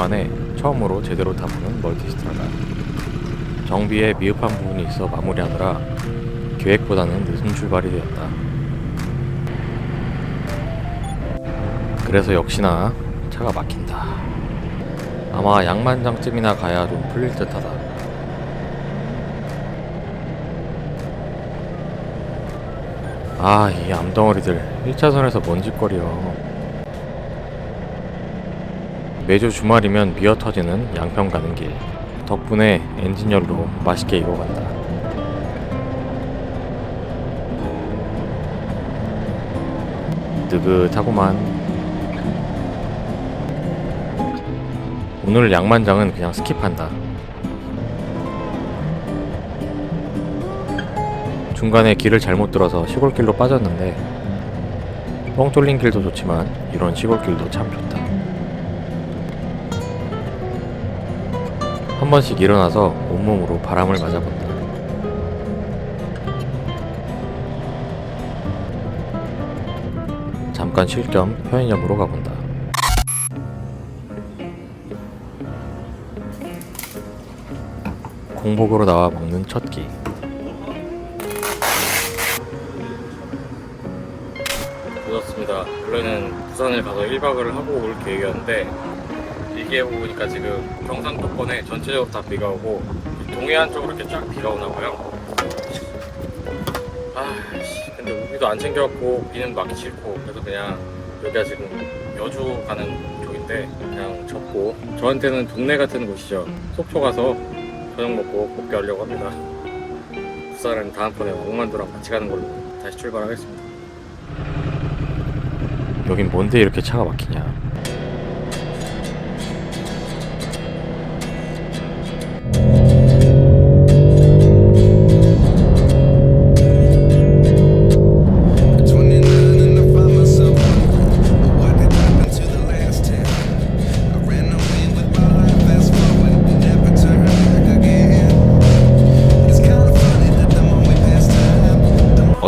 대략 3개월 만에 처음으로 제대로 타보는 멀티스트라다. 정비에 미흡한 부분이 있어 마무리하느라 계획보다는 늦은 출발이 되었다. 그래서 역시나 차가 막힌다. 아마 양만장쯤이나 가야 좀 풀릴 듯하다. 아, 이 암덩어리들 1차선에서 먼지거리여. 매주 주말이면 미어 터지는 양평 가는 길. 덕분에 엔진열로 맛있게 익어간다. 느긋하구만. 오늘 양만장은 그냥 스킵한다. 중간에 길을 잘못 들어서 시골길로 빠졌는데 뻥 뚫린 길도 좋지만 이런 시골길도 참 좋다. 한 번씩 일어나서 온몸으로 바람을 맞아본다. 잠깐 쉴 겸 편의점으로 가본다. 공복으로 나와 먹는 첫 끼. 늦었습니다. 원래는 부산을 가서 1박을 하고 올 계획이었는데 얘 기해보니까 지금 경상도권에 전체적으로 다 비가 오고 동해안 쪽으로 이렇게 쫙 비가 오나 봐요. 아, 씨, 근데 우비도 안 챙겨갖고 비는 막기 싫고 그래서 그냥 여기가 지금 여주 가는 쪽인데 그냥 접고 저한테는 동네 같은 곳이죠. 속초 가서 저녁 먹고 복귀하려고 합니다. 부산은 다음번에 왕만두랑 같이 가는 걸로 다시 출발하겠습니다. 여긴 뭔데 이렇게 차가 막히냐?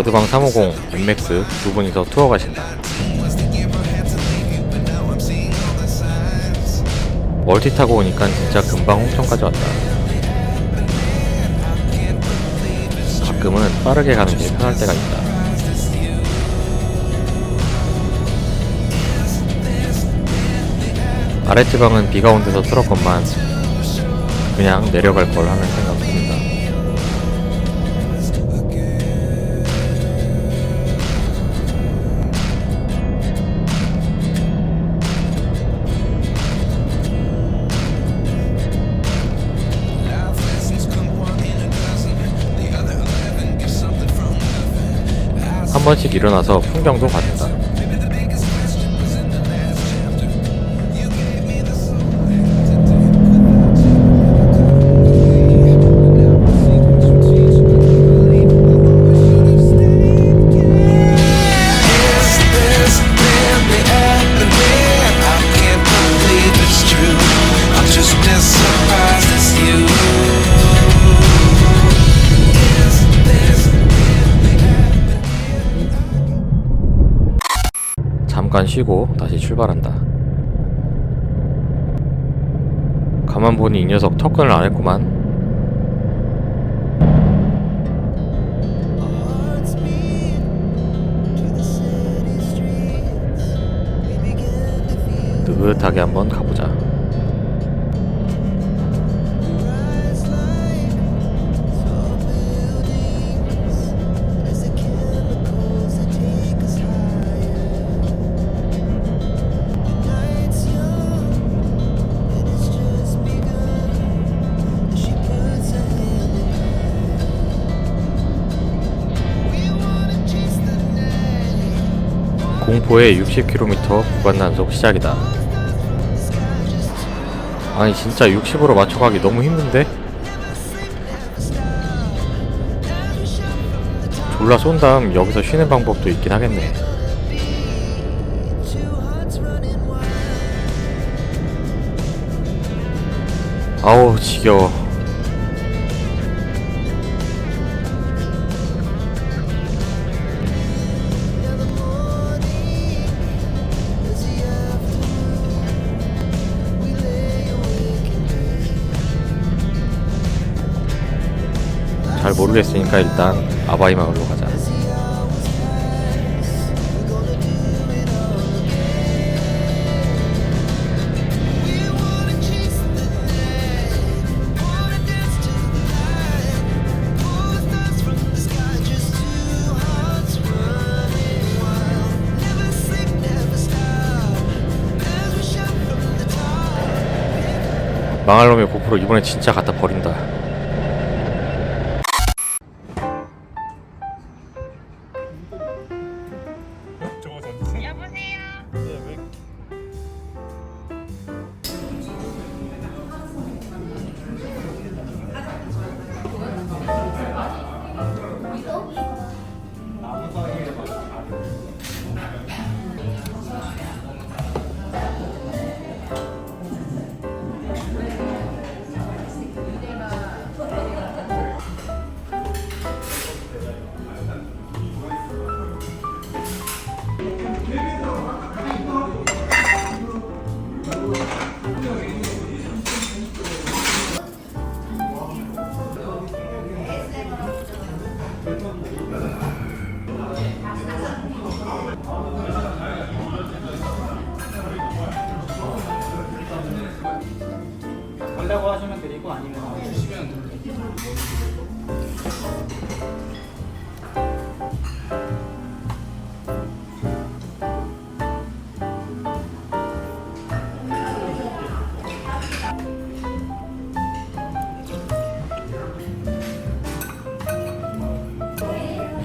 어드방 350 엠맥스 두 분이서 투어 가신다. 멀티 타고 오니까 진짜 금방 홍천까지 왔다. 가끔은 빠르게 가는 게 편할 때가 있다. 아랫지방은 비가 온 데서 틀었건만 그냥 내려갈 걸생 한 번씩 일어나서 풍경도 봐준다. 잠깐 쉬고 다시 출발한다. 가만 보니 이 녀석 터끈을 안 했구만. 느긋하게 한번 가보 공포의 60km 구간 단속 시작이다. 아니 진짜 60으로 맞춰가기 너무 힘든데? 졸라 쏜 다음 여기서 쉬는 방법도 있긴 하겠네. 아우 지겨워. 모르겠으니까 일단 아바이 마을로 가자. 망할 놈의 고프로 이번에 진짜 갖다 버린다.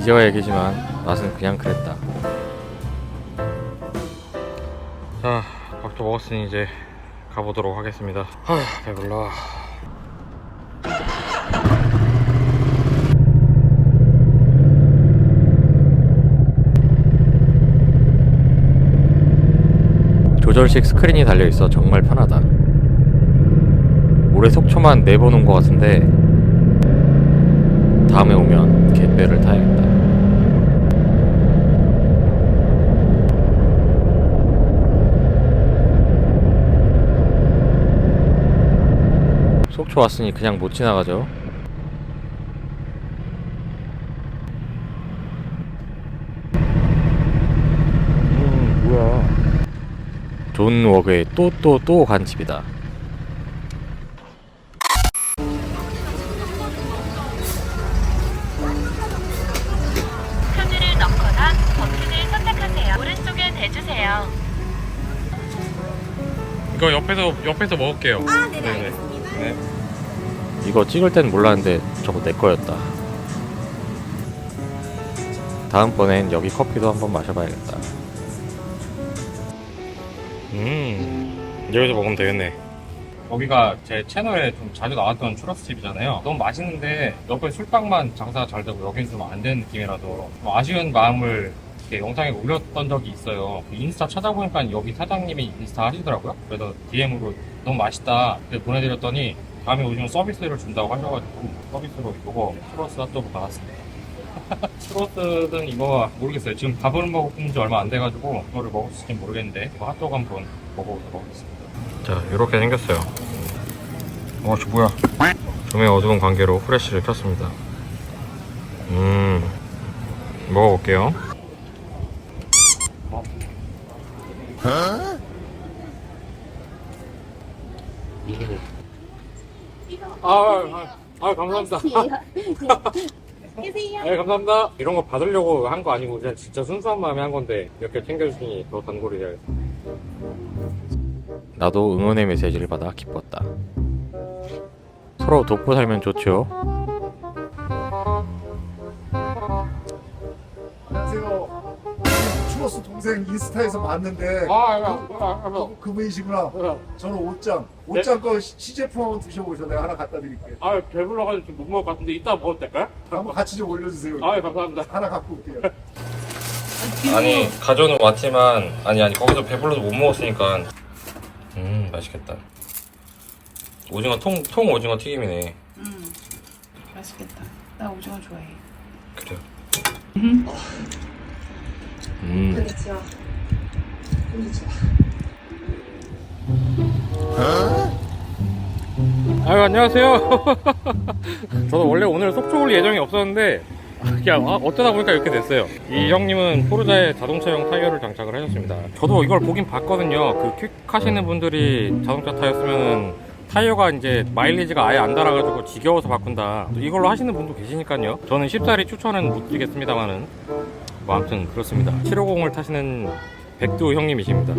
이제와 얘기지만 맛은 그냥 그랬다. 자, 밥도 먹었으니 이제 가보도록 하겠습니다. 하, 배불러. 조절식 스크린이 달려있어 정말 편하다. 올해 속초만 네번 온 것 같은데 다음에 오면 갯배를 타야겠다. 속초 왔으니 그냥 못 지나가죠. 음, 뭐야. 존 워그의 또 또 또 간 집이다. 카드를 넣거나 버튼을 선택하세요. 오른쪽에 대주세요. 이거 옆에서 옆에서 먹을게요. 아, 네네. 알겠습니다. 네. 이거 찍을 땐 몰랐는데 저거 내 거였다. 다음번엔 여기 커피도 한번 마셔봐야겠다. 음, 여기서 먹으면 되겠네. 여기가 제 채널에 좀 자주 나왔던 추러스 집이잖아요. 너무 맛있는데 옆에 술빵만 장사가 잘 되고 여기는 좀 안 되는 느낌이라서 좀 아쉬운 마음을 이렇게 영상에 올렸던 적이 있어요. 그 인스타 찾아보니까 여기 사장님이 인스타 하시더라고요. 그래서 DM으로 너무 맛있다 그래서 보내드렸더니 다음에 오시면 서비스를 준다고 하셔가지고 서비스로 이거 추러스 핫도그 받았습니다. 추러스는 이거 모르겠어요. 지금 밥을 먹은 지 얼마 안 돼가지고 이거를 먹을 수 있을지 모르겠는데 이거 핫도그 한번 먹어보도록 하겠습니다. 자 이렇게 생겼어요. 어, 저 뭐야? 조명의 어두운 관계로 후레쉬를 켰습니다. 음, 먹어볼게요. 아, 아, 아, 감사합니다. 네, 감사합니다. 이런 거 받으려고 한 거 아니고 그냥 진짜 순수한 마음에 한 건데 이렇게 챙겨주시니 더 단골이 돼야겠다. 나도 응원의 메시지를 받아 기뻤다. 서로 돕고 살면 좋죠. 추러스 동생 인스타에서 봤는데 아, 아, 아, 아, 그, 그분이시구나. 아, 저는 옷장. 옷장 거 시- 시제품 한번 드셔보셔. 내가 하나 갖다 드릴게요. 아, 배불러가지고 좀못 먹을 것 같은데 이따 먹어도 될까요? 한번 같이 좀 올려주세요. 아, 감사합니다. 하나 갖고 올게요. 아니 가져는 왔지만 아니 아니 거기서 배불러서 못 먹었으니까 음 맛있겠다 오징어 통, 통 오징어 튀김이네 음, 맛있겠다. 나 오징어 좋아해. 그래 요음 아유 안녕하세요. 저도 원래 오늘 속초 올 예정이 없었는데 그냥 아, 어쩌다 보니까 이렇게 됐어요. 이 형님은 포르자의 자동차용 타이어를 장착을 하셨습니다. 저도 이걸 보긴 봤거든요. 그 퀵 하시는 분들이 자동차 쓰면은 타이어가 이제 마일리지가 아예 안 달아가지고 지겨워서 바꾼다. 이걸로 하시는 분도 계시니까요. 저는 쉽사리 추천은 못 드리겠습니다만은 뭐 아무튼 그렇습니다. 750을 타시는 백두 형님이십니다.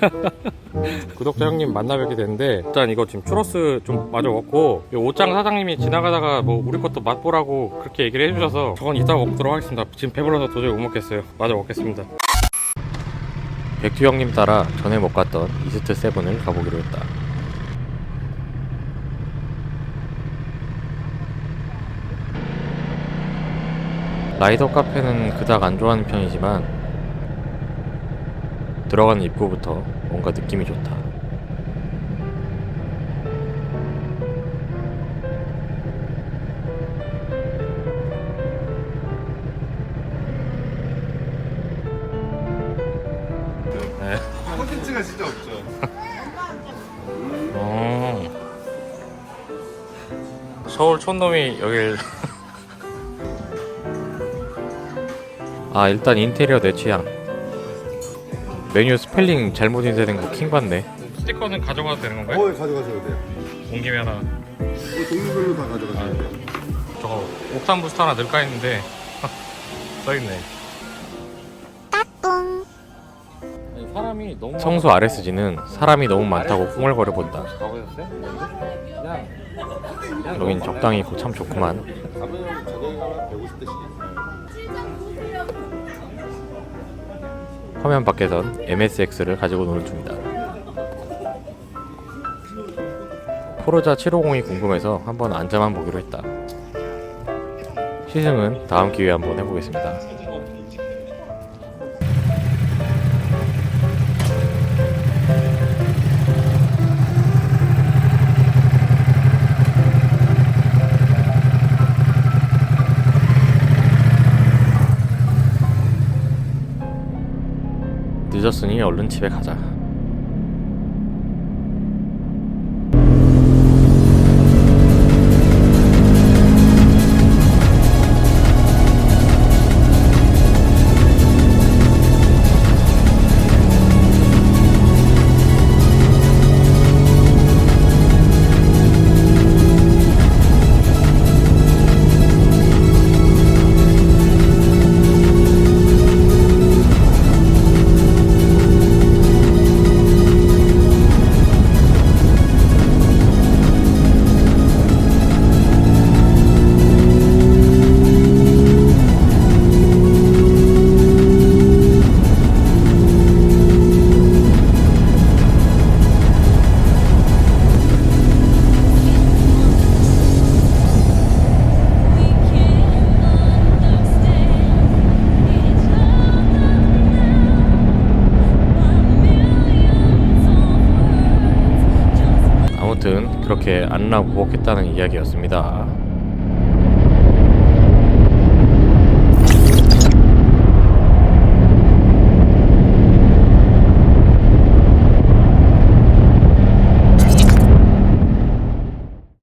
구독자 형님 만나 뵙게 됐는데 일단 이거 지금 추러스 좀 마저 먹고 이 옷장 사장님이 지나가다가 뭐 우리 것도 맛보라고 그렇게 얘기를 해주셔서 저건 이따가 먹도록 하겠습니다 지금 배불러서 도저히 못 먹겠어요 마저 먹겠습니다 백두 형님 따라 전에 못 갔던 이스트 세븐을 가보기로 했다 라이더 카페는 그닥 안 좋아하는 편이지만 들어가는 입구부터 뭔가 느낌이 좋다. 네. 콘텐츠가 진짜 없죠. 어. 서울 촌놈이 여길 아 일단 인테리어 내 취향. 메뉴 스펠링 잘못 인쇄된 거 킹받네. 스티커는 가져가도 되는 건가요? 어, 가져가셔도 돼요. 온 김에 하나. 어, 종류별로 다 가져가셔도 돼요. 저거 옥상 부스터 하나 넣을까 했는데 써있네. 아니, 사람이 너무 성수 RSG는 사람이 너무 많다고 흥얼거려 본다. 여긴 적당히 있고 참 좋구만 화면 밖에선 MSX를 가지고 노는 중이다 포르자 750이 궁금해서 한번 앉아만 보기로 했다 시승은 다음 기회에 한번 해보겠습니다. 늦었으니 얼른 집에 가자. 그렇게 안나보복했다는 이야기였습니다.